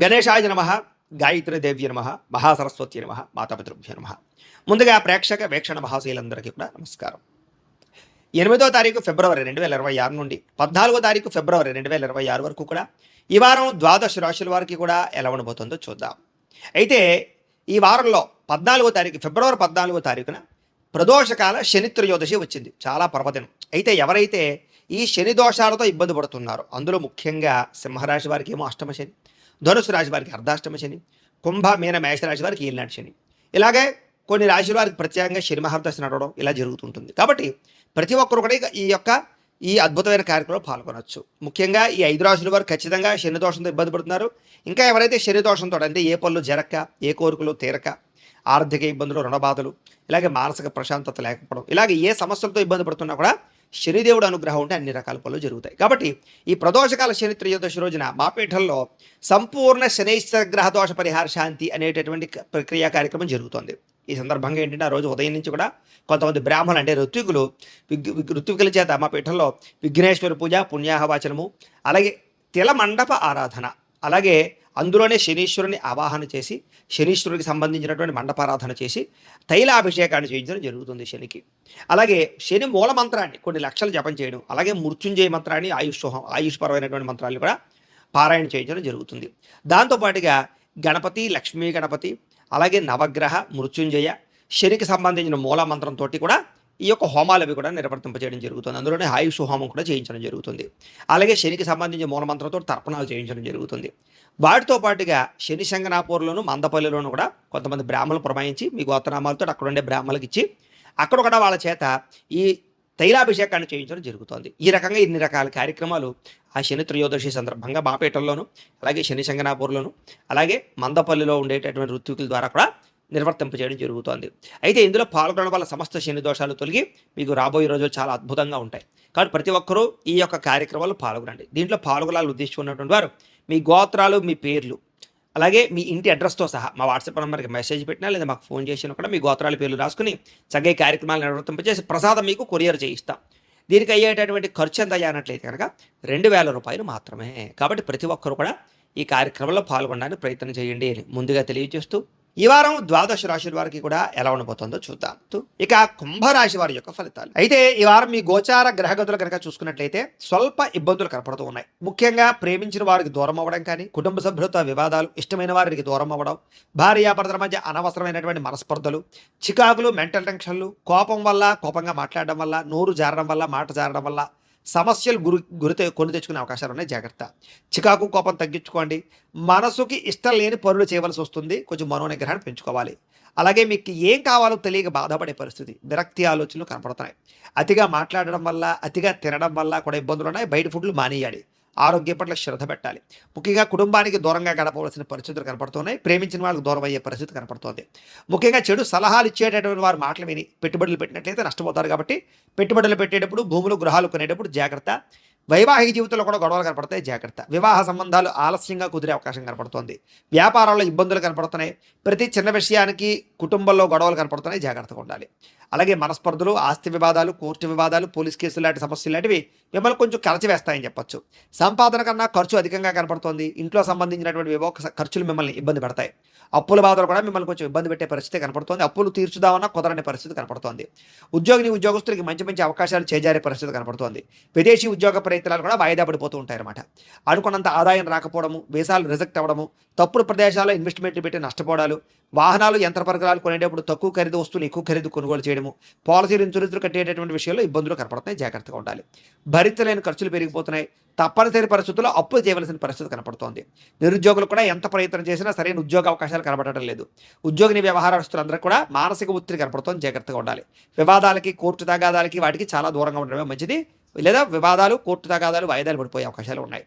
గణేశాయ నమ గాయత్రిదేవ్య నమ మహాసరస్వతి నమ మాతాపితృభ్య నమ. ముందుగా ప్రేక్షక వీక్షణ మహాశీలందరికీ కూడా నమస్కారం. ఎనిమిదో తారీఖు ఫిబ్రవరి రెండు వేల ఇరవై ఆరు నుండి పద్నాలుగో తారీఖు ఫిబ్రవరి రెండు వేల ఇరవై ఆరు వరకు కూడా ఈ వారం ద్వాదశ రాశుల వారికి కూడా ఎలా ఉండబోతుందో చూద్దాం. అయితే ఈ వారంలో పద్నాలుగో తారీఖు ఫిబ్రవరి పద్నాలుగో తారీఖున ప్రదోషకాల శని త్రయోదశి వచ్చింది చాలా పర్వదినం. అయితే ఎవరైతే ఈ శని దోషాలతో ఇబ్బంది పడుతున్నారో అందులో ముఖ్యంగా సింహరాశి వారికి ఏమో అష్టమ శని ధనుసు రాశి వారికి అర్ధాష్టమ శని కుంభ మీన మేషరాశి వారికి ఈనాటి శని. ఇలాగే కొన్ని రాశుల వారికి ప్రత్యేకంగా శని మహాదశ నడవడం ఇలా జరుగుతుంటుంది. కాబట్టి ప్రతి ఒక్కరు కూడా ఈ యొక్క ఈ అద్భుతమైన కార్యక్రమంలో పాల్గొనవచ్చు ముఖ్యంగా ఈ ఐదు రాశుల వారు ఖచ్చితంగా శని దోషంతో ఇబ్బంది పడుతున్నారు. ఇంకా ఎవరైతే శని దోషంతో అంటే ఏ పనులు జరక్క ఏ కోరికలు తీరక ఆర్థిక ఇబ్బందులు రుణబాధలు ఇలాగే మానసిక ప్రశాంతత లేకపోవడం ఇలాగే ఏ సమస్యలతో ఇబ్బంది పడుతున్నా కూడా శనిదేవుడు అనుగ్రహం ఉంటే అన్ని రకాల పనులు జరుగుతాయి. కాబట్టి ఈ ప్రదోషకాల శని త్రయోదశి రోజున మాపీఠంలో సంపూర్ణ శనైశ్వర గ్రహ దోష పరిహార శాంతి అనేటటువంటి ప్రక్రియ కార్యక్రమం జరుగుతోంది. ఈ సందర్భంగా ఏంటంటే ఆ రోజు ఉదయం నుంచి కూడా కొంతమంది బ్రాహ్మణులు అంటే ఋత్వికులు విగ్ ఋత్వికుల చేత మా పీఠంలో విఘ్నేశ్వర పూజ పుణ్యాహవాచనము అలాగే తిల మండప ఆరాధన. అలాగే అందులోనే శనీశ్వరుని ఆవాహన చేసి శనీశ్వరుడికి సంబంధించినటువంటి మండపారాధన చేసి తైలాభిషేకాన్ని చేయించడం జరుగుతుంది శనికి. అలాగే శని మూల మంత్రాన్ని కొన్ని లక్షలు జపం చేయడం అలాగే మృత్యుంజయ మంత్రాన్ని ఆయుష్ ఆయుష్పరమైనటువంటి మంత్రాలు కూడా పారాయణ చేయించడం జరుగుతుంది. దాంతోపాటుగా గణపతి లక్ష్మీ గణపతి అలాగే నవగ్రహ మృత్యుంజయ శనికి సంబంధించిన మూల మంత్రంతో కూడా ఈ యొక్క హోమాలు అవి కూడా నిర్వర్తింపజేయడం జరుగుతుంది. అందులోనే ఆయుష్ హోమం కూడా చేయించడం జరుగుతుంది. అలాగే శనికి సంబంధించిన మూలమంత్రంతో తర్పణాలు చేయించడం జరుగుతుంది. వాటితో పాటుగా శని శంగనాపూర్లోను మందపల్లిలోను కూడా కొంతమంది బ్రాహ్మణులు పురమాయించి మీ గోత్రనామాలతో అక్కడ ఉండే బ్రాహ్మణులకు ఇచ్చి అక్కడ కూడా వాళ్ళ చేత ఈ తైలాభిషేకాన్ని చేయించడం జరుగుతోంది. ఈ రకంగా ఇన్ని రకాల కార్యక్రమాలు ఆ శని త్రయోదశి సందర్భంగా బాపేటల్లోను అలాగే శని శంగనాపూర్లోను అలాగే మందపల్లిలో ఉండేటటువంటి ఋత్వికుల ద్వారా కూడా నిర్వర్తింపజేయడం జరుగుతోంది. అయితే ఇందులో పాల్గొనడం వల్ల సమస్త శని దోషాలు తొలగి మీకు రాబోయే రోజులు చాలా అద్భుతంగా ఉంటాయి. కాబట్టి ప్రతి ఒక్కరూ ఈ యొక్క కార్యక్రమాలు పాల్గొనండి. దీంట్లో పాల్గొనాలని ఉద్దేశించుకున్నటువంటి వారు మీ గోత్రాలు మీ పేర్లు అలాగే మీ ఇంటి అడ్రస్తో సహా మా వాట్సాప్ నెంబర్కి మెసేజ్ పెట్టినా లేదా మాకు ఫోన్ చేసినా కూడా మీ గోత్రాల పేర్లు రాసుకుని చక్కగా కార్యక్రమాలు నిర్వర్తింపజేసి ప్రసాదం మీకు కొరియర్ చేయిస్తాం. దీనికి అయ్యేటటువంటి ఖర్చు ఎంత అయ్యానట్లయితే కనుక రెండు వేల రూపాయలు మాత్రమే. కాబట్టి ప్రతి ఒక్కరు కూడా ఈ కార్యక్రమంలో పాల్గొనడానికి ప్రయత్నం చేయండి అని ముందుగా తెలియజేస్తూ ఈ వారం ద్వాదశ రాశుల వారికి కూడా ఎలా ఉండబోతుందో చూద్దాం. ఇక కుంభరాశి వారి యొక్క ఫలితాలు. అయితే ఈ వారం మీ గోచార గ్రహగతులు కనుక చూసుకున్నట్లయితే స్వల్ప ఇబ్బందులు కనపడుతూ ఉన్నాయి. ముఖ్యంగా ప్రేమించిన వారికి దూరం అవ్వడం కానీ కుటుంబ సభ్యులతో వివాదాలు ఇష్టమైన వారికి దూరం అవ్వడం భార్యాభర్తల మధ్య అనవసరమైనటువంటి మనస్పర్ధలు చికాకులు మెంటల్ టెన్షన్లు కోపం వల్ల కోపంగా మాట్లాడడం వల్ల నోరు జారడం వల్ల మాట జారడం వల్ల సమస్యలు గురి గురి కొని తెచ్చుకునే అవకాశాలు ఉన్నాయి. జాగ్రత్త. చికాకు కోపం తగ్గించుకోండి. మనసుకి ఇష్టం లేని పనులు చేయవలసి వస్తుంది. కొంచెం మనోనిగ్రహాన్ని పెంచుకోవాలి. అలాగే మీకు ఏం కావాలో తెలియక బాధపడే పరిస్థితి విరక్తి ఆలోచనలు కనపడుతున్నాయి. అతిగా మాట్లాడడం వల్ల అతిగా తినడం వల్ల కూడా ఇబ్బందులు ఉన్నాయి. బయట ఫుడ్లు మానేయాలి. ఆరోగ్యం పట్ల శ్రద్ధ పెట్టాలి. ముఖ్యంగా కుటుంబానికి దూరంగా గడపవలసిన పరిస్థితులు కనపడుతున్నాయి. ప్రేమించిన వాళ్ళకి దూరం అయ్యే పరిస్థితి కనపడుతోంది. ముఖ్యంగా చెడు సలహాలు ఇచ్చేటటువంటి వారి మాటలు విని పెట్టుబడులు పెట్టినట్లయితే నష్టపోతారు కాబట్టి పెట్టుబడులు పెట్టేటప్పుడు భూములు గృహాలు కొనేటప్పుడు జాగ్రత్త. వైవాహిక జీవితంలో కూడా గొడవలు కనపడతాయి జాగ్రత్త. వివాహ సంబంధాలు ఆలస్యంగా కుదిరే అవకాశం కనపడుతుంది. వ్యాపారాల్లో ఇబ్బందులు కనపడుతున్నాయి. ప్రతి చిన్న విషయానికి కుటుంబంలో గొడవలు కనపడుతున్నాయి. జాగ్రత్తగా ఉండాలి. అలాగే మనస్పర్ధలు ఆస్తి వివాదాలు కోర్టు వివాదాలు పోలీస్ కేసులు లాంటి సమస్యలు లాంటివి మిమ్మల్ని కొంచెం కలచివేస్తాయని చెప్పొచ్చు. సంపాదన కన్నా ఖర్చు అధికంగా కనపడుతోంది. ఇంట్లో సంబంధించినటువంటి వివో ఖర్చులు మిమ్మల్ని ఇబ్బంది పెడతాయి. అప్పుల బాధలు కూడా మిమ్మల్ని కొంచెం ఇబ్బంది పెట్టే పరిస్థితి కనపడుతోంది. అప్పులు తీర్చుదామన్నా కుదరని పరిస్థితి కనపడుతోంది. ఉద్యోగిని ఉద్యోగస్తులకి మంచి మంచి అవకాశాలు చేజారే పరిస్థితి కనపడుతోంది. విదేశీ ఉద్యోగ ప్రయత్నాలు కూడా వాయిదా పడిపోతూ ఉంటాయన్నమాట. అనుకున్నంత ఆదాయం రాకపోవడము వీసాలు రిజెక్ట్ అవ్వడము తప్పుడు ప్రదేశాల్లో ఇన్వెస్ట్మెంట్లు పెట్టి నష్టపోవడాలు వాహనాలు యంత్ర పరికరాలు కొనేటప్పుడు తక్కువ ఖరీదు వస్తువులు ఎక్కువ ఖరీదు కొనుగోలు చేయడము పాలసీలు ఇన్సూరెన్స్లు కట్టేటటువంటి విషయంలో ఇబ్బందులు కనపడుతున్నాయి జాగ్రత్తగా ఉండాలి. భరించలేని ఖర్చులు పెరిగిపోతున్నాయి. తప్పనిసరి పరిస్థితుల్లో అప్పులు చేయవలసిన పరిస్థితి కనపడుతోంది. నిరుద్యోగులు కూడా ఎంత ప్రయత్నం చేసినా సరైన ఉద్యోగ అవకాశాలు కనబడటం లేదు. ఉద్యోగిని వ్యవహారస్తులందరూ కూడా మానసిక ఒత్తిడి కనపడుతోంది జాగ్రత్తగా ఉండాలి. వివాదాలకి కోర్టు తగాదాలకి వాటికి చాలా దూరంగా ఉండడమే మంచిది. లేదా వివాదాలు కోర్టు తగాదాలు వాయిదాలు పడిపోయే అవకాశాలు ఉన్నాయి.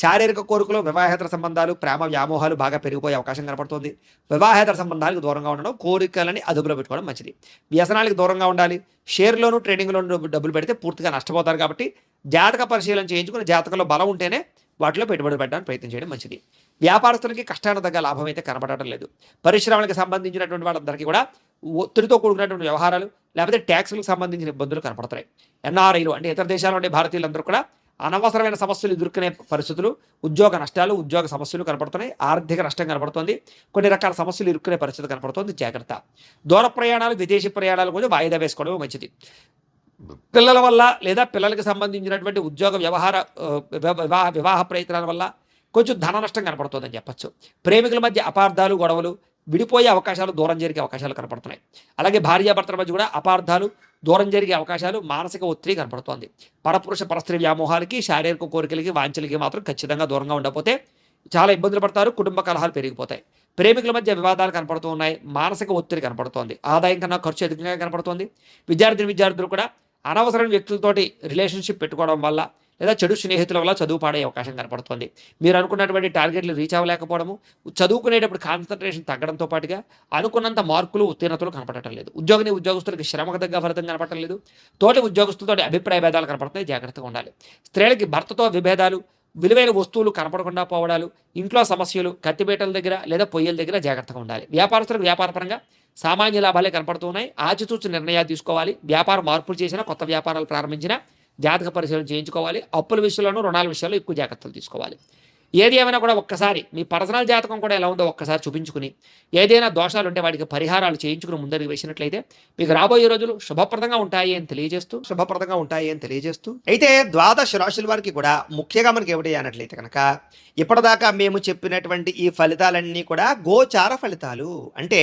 శారీరక కోరికలు వివాహేతర సంబంధాలు ప్రేమ వ్యామోహాలు బాగా పెరిగిపోయే అవకాశం కనపడుతుంది. వివాహేతర సంబంధాలకు దూరంగా ఉండడం కోరికలని అదుపులో పెట్టుకోవడం మంచిది. వ్యసనాలకు దూరంగా ఉండాలి. షేర్లోను ట్రేడింగ్లోను డబ్బులు పెడితే పూర్తిగా నష్టపోతారు కాబట్టి జాతక పరిశీలన చేయించుకుని జాతకంలో బలం ఉంటేనే వాటిలో పెట్టుబడి పెట్టడానికి ప్రయత్నం చేయడం మంచిది. వ్యాపారస్తులకి కష్టానికి తగ్గ లాభం అయితే కనబడటం లేదు. పరిశ్రమలకు సంబంధించినటువంటి వాళ్ళందరికీ కూడా ఒత్తిడితో కూడుకున్నటువంటి వ్యవహారాలు లేకపోతే ట్యాక్సులకు సంబంధించిన ఇబ్బందులు కనపడతాయి ఎన్ఆర్ఐలు అంటే ఇతర దేశాల్లో ఉండే భారతీయులందరూ కూడా అనవసరమైన సమస్యలు ఎదుర్కొనే పరిస్థితులు ఉద్యోగ నష్టాలు ఉద్యోగ సమస్యలు కనపడుతున్నాయి ఆర్థిక నష్టం కనపడుతోంది కొన్ని రకాల సమస్యలు ఎదుర్కొనే పరిస్థితి కనపడుతోంది. జాగ్రత్త. దూర ప్రయాణాలు విదేశీ ప్రయాణాలు కొంచెం వాయిదా వేసుకోవడం మంచిది. పిల్లల వల్ల లేదా పిల్లలకి సంబంధించినటువంటి ఉద్యోగ వ్యవహార వివాహ వివాహ ప్రయత్నాల వల్ల కొంచెం ధన నష్టం కనపడుతుందని చెప్పచ్చు. ప్రేమికుల మధ్య అపార్థాలు గొడవలు విడిపోయే అవకాశాలు దూరం జరిగే అవకాశాలు కనపడుతున్నాయి. అలాగే భార్యాభర్తల మధ్య కూడా అపార్థాలు దూరం జరిగే అవకాశాలు మానసిక ఒత్తిడి కనపడుతోంది. పరపురుష పరస్త్రీ వ్యామోహాలకి శారీరక కోరికలకి వాంఛలకి మాత్రం ఖచ్చితంగా దూరంగా ఉండకపోతే చాలా ఇబ్బందులు పడతారు కుటుంబ కలహాలు పెరిగిపోతాయి. ప్రేమికుల మధ్య వివాదాలు కనపడుతూ ఉన్నాయి మానసిక ఒత్తిడి కనపడుతోంది ఆదాయం కన్నా ఖర్చు అధికంగా కనపడుతోంది. విద్యార్థిని విద్యార్థులు కూడా అనవసరమైన వ్యక్తులతోటి రిలేషన్షిప్ పెట్టుకోవడం వల్ల లేదా చెడు స్నేహితుల వల్ల చదువు పాడే అవకాశం కనపడుతుంది. మీరు అనుకున్నటువంటి టార్గెట్లు రీచ్ అవ్వలేకపోవడము చదువుకునేటప్పుడు కాన్సన్ట్రేషన్ తగ్గడంతో పాటుగా అనుకున్నంత మార్కులు ఉత్తీర్ణతలు కనపడటం లేదు. ఉద్యోగిని ఉద్యోగస్తులకి శ్రమకు తగ్గ ఫలితం కనపడటం లేదు. తోటి ఉద్యోగస్తులతో అభిప్రాయ భేదాలు కనపడుతున్నాయి. జాగ్రత్తగా ఉండాలి. స్త్రీలకి భర్తతో విభేదాలు విలువైన వస్తువులు కనపడకుండా పోవడాలు ఇంట్లో సమస్యలు కత్తిపేటల దగ్గర లేదా పొయ్యల దగ్గర జాగ్రత్తగా ఉండాలి. వ్యాపారస్తులకు వ్యాపారపరంగా సామాన్య లాభాలే కనపడుతున్నాయి. ఆచితూచి నిర్ణయాలు తీసుకోవాలి. వ్యాపార మార్పులు చేసినా కొత్త వ్యాపారాలు ప్రారంభించినా జాతక పరిశీలన చేయించుకోవాలి. అప్పుల విషయంలోనూ రుణాల విషయంలో ఎక్కువ జాగ్రత్తలు తీసుకోవాలి. ఏది ఏమైనా కూడా ఒక్కసారి మీ పర్సనల్ జాతకం కూడా ఎలా ఉందో ఒక్కసారి చూపించుకుని ఏదైనా దోషాలు ఉంటే వాటికి పరిహారాలు చేయించుకుని ముందరికి వేసినట్లయితే మీకు రాబోయే రోజులు శుభప్రదంగా ఉంటాయి అని తెలియజేస్తూ శుభప్రదంగా ఉంటాయి అని తెలియజేస్తూ అయితే ద్వాదశ రాశుల వారికి కూడా ముఖ్యంగా మనకి ఏమిటి అన్నట్లయితే కనుక ఇప్పటిదాకా మేము చెప్పినటువంటి ఈ ఫలితాలన్నీ కూడా గోచార ఫలితాలు. అంటే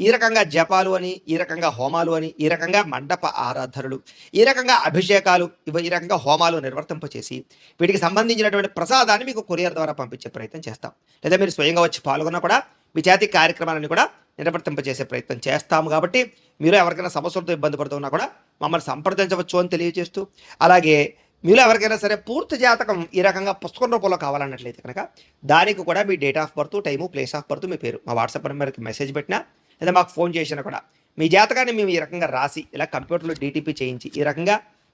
ఈ రకంగా జపాలు అని ఈ రకంగా హోమాలు అని ఈ రకంగా మండప ఆరాధనలు ఈ రకంగా అభిషేకాలు ఇవి ఈ రకంగా హోమాలు నిర్వర్తింపచేసి వీటికి సంబంధించినటువంటి ప్రసాదాన్ని మీకు కొరియర్ ద్వారా పంపించే ప్రయత్నం చేస్తాం. లేదా మీరు స్వయంగా వచ్చి పాల్గొన్నా కూడా మీ చేతి కార్యక్రమాలను కూడా నిర్వర్తింపజేసే ప్రయత్నం చేస్తాము కాబట్టి మీరు ఎవరికైనా సమస్యలతో ఇబ్బంది పడుతున్నా కూడా మమ్మల్ని సంప్రదించవచ్చు అని తెలియజేస్తూ అలాగే మీరు ఎవరికైనా సరే పూర్తి జాతకం ఈ రకంగా పుస్తకం రూపంలో కావాలన్నట్లయితే కనుక దానికి కూడా మీ date of birth time place of birth మీ పేరు మా వాట్సాప్ నెంబర్కి మెసేజ్ పెట్టినా లేదా మాకు ఫోన్ చేసినా కూడా మీ జాతకాన్ని మేము ఈ రకంగా రాసి ఇలా కంప్యూటర్లో డీటీపీ చేయించి ఈ రకంగా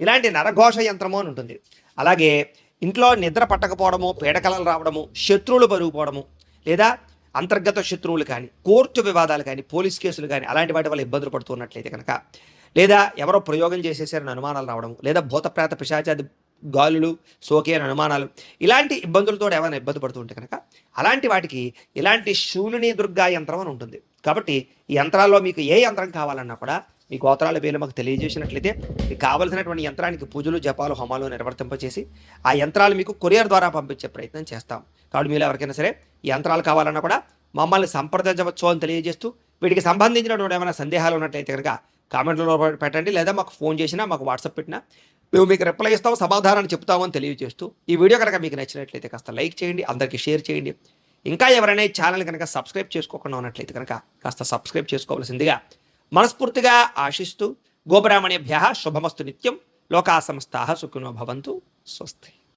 ఇలాంటి నరఘోష యంత్రము అని ఉంటుంది. అలాగే ఇంట్లో నిద్ర పట్టకపోవడము పీడకలలు రావడము శత్రువులు పెరిగిపోవడము లేదా అంతర్గత శత్రువులు కానీ కోర్టు వివాదాలు కానీ పోలీస్ కేసులు కానీ అలాంటి వాటి వల్ల ఇబ్బందులు పడుతున్నట్లయితే కనుక లేదా ఎవరో ప్రయోగం చేసేసారని అనుమానాలు రావడం లేదా భూతప్రేత పిశాచాది గాలులు సోకే అని అనుమానాలు ఇలాంటి ఇబ్బందులతో ఏమైనా ఇబ్బంది పడుతుంటే కనుక అలాంటి వాటికి ఇలాంటి శూలిని దుర్గా యంత్రం అని ఉంటుంది. కాబట్టి ఈ యంత్రాల్లో మీకు ఏ యంత్రం కావాలన్నా కూడా మీ గోత్రాల పేర్లు మాకు తెలియజేసినట్లయితే మీకు కావలసినటువంటి యంత్రానికి పూజలు జపాలు హోమాలు నిర్వర్తింపచేసి ఆ యంత్రాలు మీకు కొరియర్ ద్వారా పంపించే ప్రయత్నం చేస్తాం. కాబట్టి మీరు ఎవరికైనా సరే ఈ యంత్రాలు కావాలన్నా కూడా మమ్మల్ని సంప్రదించవచ్చు అని తెలియజేస్తూ వీటికి సంబంధించినటువంటి ఏమైనా సందేహాలు ఉన్నట్లయితే కనుక కామెంట్లో పెట్టండి లేదా మాకు ఫోన్ చేసినా మాకు వాట్సాప్ పెట్టినా మేము మీకు రిప్లై ఇస్తాం సమాధానాన్ని చెప్తామని తెలియజేస్తూ ఈ వీడియో కనుక మీకు నచ్చినట్లయితే కాస్త లైక్ చేయండి అందరికీ షేర్ చేయండి. ఇంకా ఎవరైనా ఈ ఛానల్ కనుక సబ్స్క్రైబ్ చేసుకోకుండా ఉన్నట్లయితే కనుక కాస్త సబ్స్క్రైబ్ చేసుకోవాల్సిందిగా మనస్ఫూర్తిగా ఆశిస్తూ గోబ్రాహ్మణేభ్య శుభమస్తు నిత్యం లోకా సమస్తా సుఖినో భవంతు. స్వస్తి.